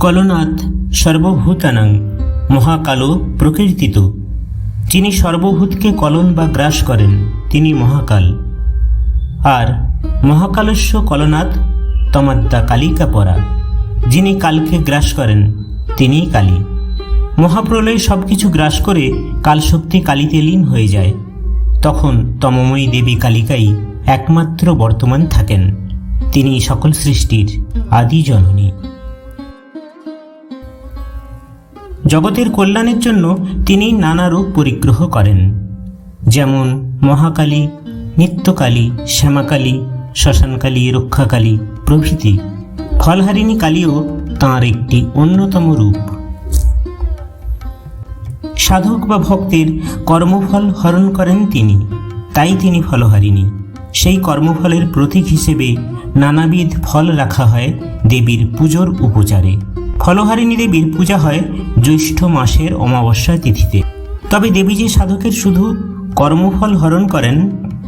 কলনাথ সর্বভূতানাং মহাকালো প্রকীর্তিত যিনি সর্বভূতকে কলন বা গ্রাস করেন, তিনি মহাকাল। আর মহাকালস্য কলনাথ তমাদ্দা কালিকা পরা। যিনি কালকে গ্রাস করেন, তিনিই কালী। মহাপ্রলয় সব কিছু গ্রাস করে কালশক্তি কালিতে লীন হয়ে যায়। তখন তমময়ী দেবী কালিকাই একমাত্র বর্তমান থাকেন। তিনি সকল সৃষ্টির আদি জননী। জগতের কল্যাণের জন্য তিনি নানা রূপ পরিগ্রহ করেন। যেমন মহাকালী, নিত্যকালী, শ্যামাকালী, শ্মশানকালী, রক্ষাকালী প্রভৃতি। ফলহারিণী কালীও তাঁর একটি অন্যতম রূপ। সাধক বা ভক্তের কর্মফল হরণ করেন তিনি, তাই তিনি ফলহারিণী। সেই কর্মফলের প্রতীক হিসেবে নানাবিধ ফল রাখা হয় দেবীর পুজোর উপচারে। ফলহারিণী দেবীর পূজা হয় জ্যৈষ্ঠ মাসের অমাবস্যা তিথিতে। তবে দেবী যে সাধকের শুধু কর্মফল হরণ করেন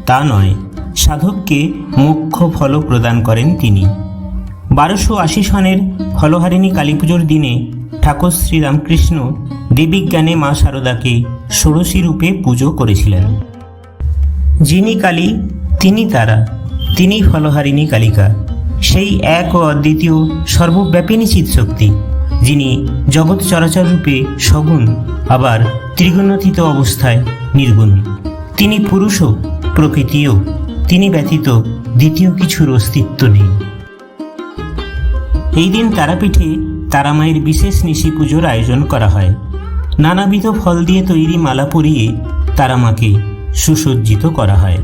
তা নয়, সাধককে মুখ্য ফল প্রদান করেন তিনি। বারোশো আশি সনের ফলহারিণী কালী পুজোর দিনে ঠাকুর শ্রীরামকৃষ্ণ দেবীজ্ঞানে মা শারদাকে ষোড়শী রূপে পুজো করেছিলেন। যিনি কালী, তিনি তারা তিনি ফলহারিণী কালিকা। সেই এক ও অদ্বিতীয় সর্বব্যাপিনী শক্তি, যিনি জগৎ চরাচর রূপে সগুণ, আবার ত্রিগুণাতীত অবস্থায় নির্গুণ। তিনি পুরুষও প্রকৃতিও তিনি ব্যতীত দ্বিতীয় কিছুর অস্তিত্ব নেই। এই দিন তারাপীঠে তারামায়ের বিশেষ নিশি পুজোর আয়োজন করা হয়। নানাবিধ ফল দিয়ে তৈরি মালা পরিয়ে তারামাকে সুসজ্জিত করা হয়।